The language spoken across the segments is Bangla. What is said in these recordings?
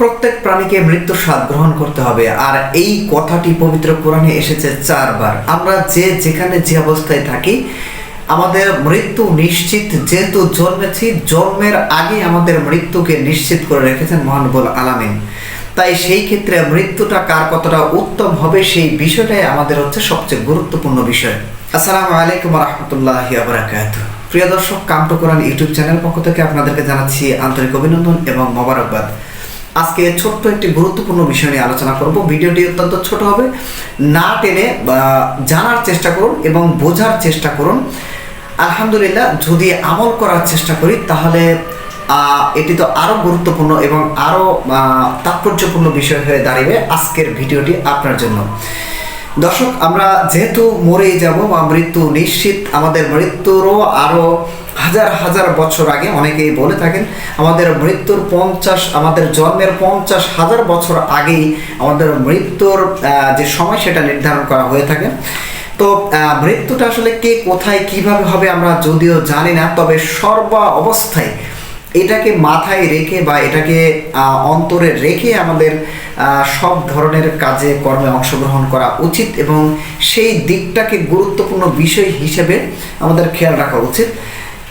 প্রত্যেক প্রাণীকে মৃত্যুর স্বাদ গ্রহণ করতে হবে। আর এই কথাটি পবিত্র কোরআনে এসেছে চারবার। আমরা যে যেখানে যে অবস্থায় থাকি, আমাদের মৃত্যু নিশ্চিত। যেহেতু জন্মেছি, জন্মের আগে আমাদের মৃত্যুকে নিশ্চিত করে রেখেছেন মহানবুল আলামিন। তাই সেই ক্ষেত্রে মৃত্যুটা কার কতটা উত্তম হবে, সেই বিষয়টাই আমাদের হচ্ছে সবচেয়ে গুরুত্বপূর্ণ বিষয়। আসসালামু আলাইকুম রহমতুল্লাহ বারাকাত প্রিয় দর্শক come to Quran YouTube channel পক্ষ থেকে আপনাদেরকে জানাচ্ছি আন্তরিক অভিনন্দন এবং মোবারকবাদ। আজকে ছোট্ট একটি গুরুত্বপূর্ণ বিষয় নিয়ে আলোচনা করব। ভিডিওটি অত্যন্ত ছোট হবে। না টেনে জানার চেষ্টা করুন এবং বোঝার চেষ্টা করুন। আলহামদুলিল্লাহ যদি আমল করার চেষ্টা করি তাহলে এটি তো আরও গুরুত্বপূর্ণ এবং আরও আহ, তাৎপর্যপূর্ণ বিষয় হয়ে দাঁড়িয়ে আজকের ভিডিওটি আপনার জন্য। দর্শক আমরা যেহেতু মরেই যাব বা মৃত্যু নিশ্চিত আমাদের মৃত্যুরও আরও হাজার হাজার বছর আগে অনেকেই বলে থাকেন, আমাদের মৃত্যুর পঞ্চাশ, আমাদের জন্মের পঞ্চাশ হাজার বছর আগেই আমাদের মৃত্যুর যে সময় সেটা নির্ধারণ করা হয়ে থাকে। তো মৃত্যুটা আসলে কে কোথায় কীভাবে হবে আমরা যদিও জানি না, তবে সর্বা অবস্থায় এটাকে মাথায় রেখে বা এটাকে অন্তরে রেখে আমাদের সব ধরনের কাজে কর্মে অংশগ্রহণ করা উচিত এবং সেই দিকটাকে গুরুত্বপূর্ণ বিষয় হিসেবে আমাদের খেয়াল রাখা উচিত।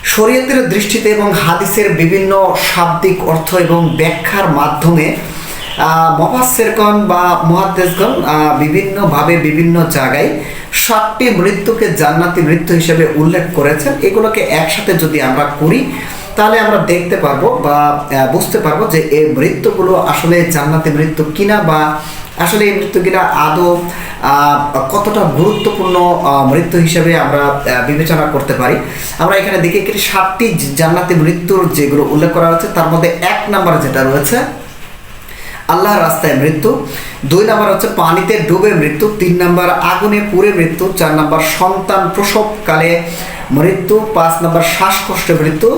শরীয়তের দৃষ্টিতে এবং হাদিসের বিভিন্ন শাব্দিক অর্থ এবং ব্যাখ্যার মাধ্যমে মহাসেরগণ বা মহাদেশগণ বিভিন্নভাবে বিভিন্ন জায়গায় সাতটি মৃত্যুকে জান্নাতি মৃত্যু হিসেবে উল্লেখ করেছেন। এগুলোকে একসাথে যদি আমরা করি, তাহলে আমরা দেখতে পারব বা বুঝতে পারব যে এই মৃত্যুগুলো আসলে জান্নাতি মৃত্যু কিনা বা আসলে এই মৃত্যু কিনা আদৌ কতটা গুরুত্বপূর্ণ মৃত্যু হিসেবে আমরা বিবেচনা করতে পারি? আমরা এখানে দেখি একটি সাতটি জান্নাতি মৃত্যুর যেগুলো উল্লেখ করা হচ্ছে তার মধ্যে এক নাম্বার যেটা রয়েছে, আল্লাহর রাস্তায় মৃত্যু। দুই নাম্বার হচ্ছে পানিতে ডুবে মৃত্যু। তিন নাম্বার আগুনে পুড়ে মৃত্যু। চার নাম্বার সন্তান প্রসবকালে মৃত্যু। পাঁচ নাম্বার শ্বাসকষ্টে মৃত্যু।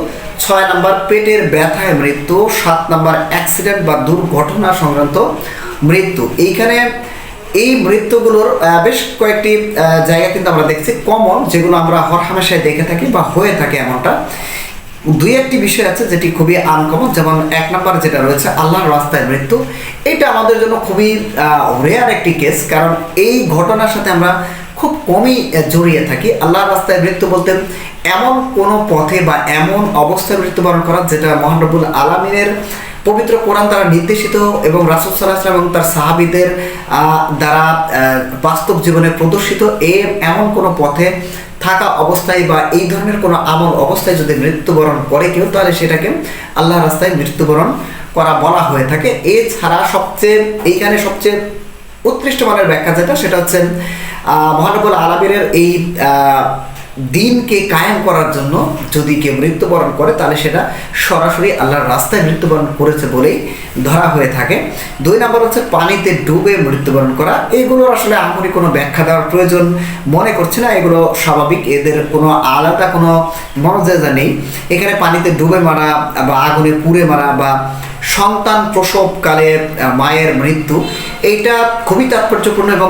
ছয় নাম্বার পেটের ব্যথায় মৃত্যু। সাত নাম্বার অ্যাক্সিডেন্ট বা দুর্ঘটনা সংক্রান্ত মৃত্যু। এইখানে এই মৃত্যুগুলোর বেশ কয়েকটি জায়গা কিন্তু আমরা দেখছি। কমন, যেগুলো আমরা হরহামেশায় দেখে থাকি বা হয়ে থাকে এমনটা। দুই একটি বিষয় আছে যেটি খুবই আনকমন যেমন এক নম্বর যেটা রয়েছে, আল্লাহর রাস্তায় মৃত্যু। এটা আমাদের জন্য খুবই রেয়ার একটি কেস কারণ এই ঘটনার সাথে আমরা খুব কমই জড়িয়ে থাকি। আল্লাহর রাস্তায় মৃত্যু বলতে এমন কোনো পথে বা এমন অবস্থায় মৃত্যুবরণ করা, যেটা মহানবুল আলমিনের পবিত্র কোরআন দ্বারা নির্দেশিত এবং রাসুল সাল্লাহ এবং তার সাহাবিদের দ্বারা বাস্তব জীবনে প্রদর্শিত এ এমন কোনো পথে থাকা অবস্থায় বা এই ধরনের কোনো আমল অবস্থায় যদি মৃত্যুবরণ করে কেউ, তাহলে সেটাকে আল্লাহ রাস্তায় মৃত্যুবরণ করা বলা হয়ে থাকে। এছাড়া সবচেয়ে, এইখানে সবচেয়ে উৎকৃষ্ট মানের ব্যাখ্যা যেটা, সেটা হচ্ছে মহানবুল আলমীর এই দিনকে কায়েম করার জন্য যদি কেউ মৃত্যুবরণ করে, তাহলে সেটা সরাসরি আল্লাহর রাস্তায় মৃত্যুবরণ করেছে বলেই ধরা হয়ে থাকে। দুই নম্বর হচ্ছে পানিতে ডুবে মৃত্যুবরণ করা। এগুলোর আসলে আমরি কোনো ব্যাখ্যা দেওয়ার প্রয়োজন মনে করছে না। এগুলো স্বাভাবিক, এদের কোনো আলাদা কোনো মনোজাজা নেই। এখানে পানিতে ডুবে মারা বা আগুনে পুড়ে মারা বা সন্তান প্রসবকালে মায়ের মৃত্যু, এইটা খুবই তাৎপর্যপূর্ণ এবং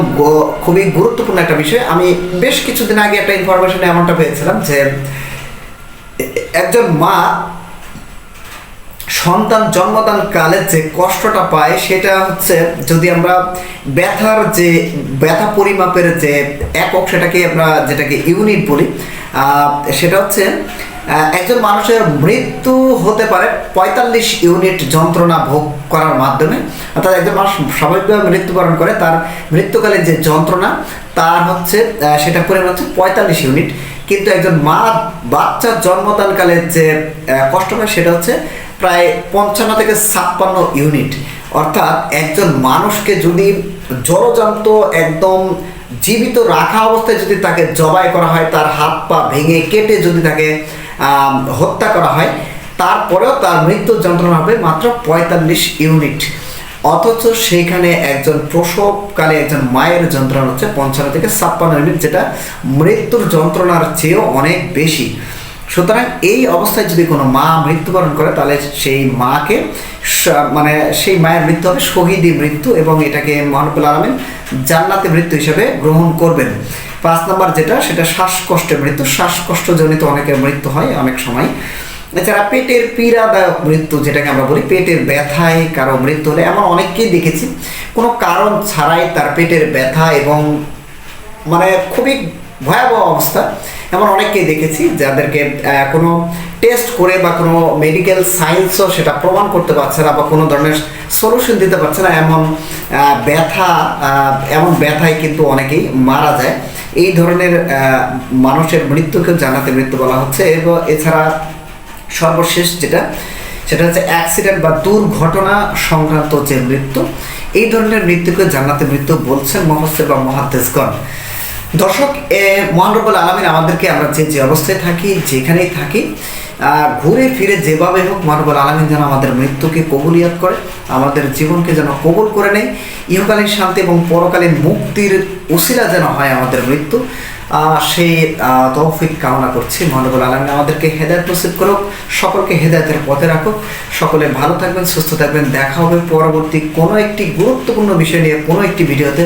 খুবই গুরুত্বপূর্ণ একটা বিষয়। আমি বেশ কিছুদিন আগে একটা ইনফরমেশন এমনটা পেয়েছিলাম যে, একজন মা সন্তান জন্মদান কালে যে কষ্টটা পায়, সেটা হচ্ছে যদি আমরা ব্যথার যে, ব্যথা পরিমাপের যে একক সেটাকে আমরা যেটাকে ইউনিট বলি সেটা হচ্ছে একজন মানুষের মৃত্যু হতে পারে পঁয়তাল্লিশ ইউনিট যন্ত্রণা ভোগ করার মাধ্যমে। অর্থাৎ একজন মানুষ স্বাভাবিকভাবে মৃত্যুবরণ করে, তার মৃত্যুকালে যে যন্ত্রণা, তার হচ্ছে সেটা পরিমাণ হচ্ছে পঁয়তাল্লিশ ইউনিট। কিন্তু একজন মা বাচ্চার জন্মদানকালে যে কষ্ট হয় সেটা হচ্ছে প্রায় পঞ্চান্ন থেকে ছাপ্পান্ন ইউনিট। অর্থাৎ একজন মানুষকে যদি জলজান্ত একদম জীবিত রাখা অবস্থায় যদি তাকে জবাই করা হয়, তার হাত পা ভেঙে কেটে যদি তাকে হত্যা করা হয়। তারপরেও তার মৃত্যুর যন্ত্রণা হবে মাত্র পঁয়তাল্লিশ ইউনিট। অথচ সেইখানে একজন প্রসবকালে একজন মায়ের যন্ত্রণা হচ্ছে পঞ্চান্ন থেকে ছাপ্পান্ন ইউনিট, যেটা মৃত্যুর যন্ত্রণার চেয়েও অনেক বেশি। সুতরাং এই অবস্থায় যদি কোনো মা মৃত্যুবরণ করে, তাহলে সেই মাকে মানে সেই মায়ের মৃত্যু হবে শহীদি মৃত্যু এবং এটাকে মহানবুল আলমিন জান্নাতে মৃত্যু হিসেবে গ্রহণ করবেন। পাঁচ নম্বর যেটা, সেটা শ্বাসকষ্টের মৃত্যু। শ্বাসকষ্টজনিত অনেকের মৃত্যু হয় অনেক সময়। এছাড়া পেটের পীড়াদায়ক মৃত্যু, যেটাকে আমরা বলি পেটের ব্যথায় কারও মৃত্যু হলে, এমন অনেককেই দেখেছি। কোনো কারণ ছাড়াই তার পেটের ব্যথা এবং মানে খুবই ভয়াবহ অবস্থা। এমন অনেককেই দেখেছি যাদেরকে কোনো টেস্ট করে বা কোনো মেডিকেল সায়েন্সও সেটা প্রমাণ করতে পারছে না বা কোনো ধরনের সলিউশন দিতে পারছে না। এমন ব্যথা এমন ব্যথায় কিন্তু অনেকেই মারা যায়। এই ধরনের মানুষের মৃত্যুকে জানাতে মৃত্যু বলা হচ্ছে। এবং এছাড়া সর্বশেষ যেটা, সেটা হচ্ছে অ্যাক্সিডেন্ট বা দুর্ঘটনা সংক্রান্ত যে মৃত্যু, এই ধরনের মৃত্যুকে জান্নাতে মৃত্যু বলছেন মহসের বা মহাদ্দেশগণ। দর্শক মহানরবুল আলমিন আমাদেরকে, আমরা যে যে অবস্থায় থাকি, যেখানেই থাকি ঘুরে ফিরে যেভাবে হোক মহানরবুল আলমিন যেন আমাদের মৃত্যুকে কবুলিয়াত করে, আমাদের জীবনকে যেন কবুল করে নেয়, ইহকালীন শান্তি এবং পরকালীন মুক্তির উসিলা যেন হয় আমাদের মৃত্যু সেই তৌফিক কামনা করছি। মহানবুল আলমিন আমাদেরকে হেদায়ত নসিব করুক, সকলকে হেদায়তের পথে রাখুক। সকলে ভালো থাকবেন, সুস্থ থাকবেন। দেখা হবে পরবর্তী কোনো একটি গুরুত্বপূর্ণ বিষয় নিয়ে কোনো একটি ভিডিওতে।